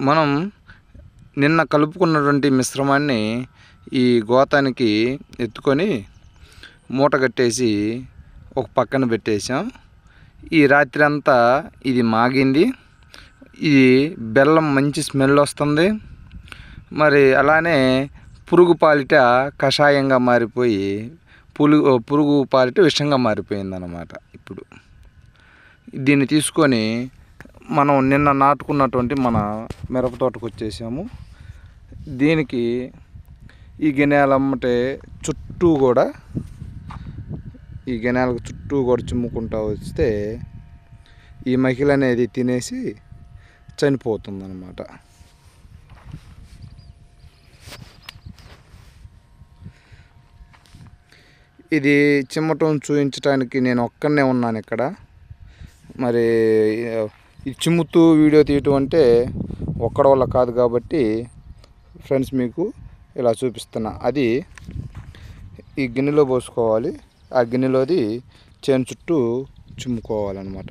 మనం నిన్న కలుపుకున్నటువంటి మిశ్రమాన్ని ఈ గోతానికి ఎత్తుకొని మూట కట్టేసి ఒక పక్కన పెట్టేసాం ఈ రాత్రి అంతా ఇది మాగింది. ఇది బెల్లం మంచి స్మెల్ వస్తుంది. మరి అలానే పురుగు పాలిట కషాయంగా మారిపోయి పులుగు పురుగు పాలిట విషంగా మారిపోయిందన్నమాట ఇప్పుడు. దీన్ని తీసుకొని మనం నిన్న నాటుకున్నటువంటి మన మిరప తోటకు వచ్చేసాము దీనికి ఈ గిన్నెలమ్మటే చుట్టూ కూడా ఈ గిన్నెలకు చుట్టూ కూడా చిమ్ముకుంటూ వస్తే ఈ మహిళ అనేది తినేసి చనిపోతుందన్నమాట. ఇది చిమ్మటం చూపించడానికి నేను ఒక్కనే ఉన్నాను ఇక్కడ మరి ఈ చిమ్ముతూ వీడియో తీయటం అంటే ఒక్కడ వల్ల కాదు కాబట్టి ఫ్రెండ్స్ మీకు ఇలా చూపిస్తున్నా. అది ఈ గిన్నెలో పోసుకోవాలి. ఆ గిన్నెలోది చేను చుట్టూ చిమ్ముకోవాలన్నమాట.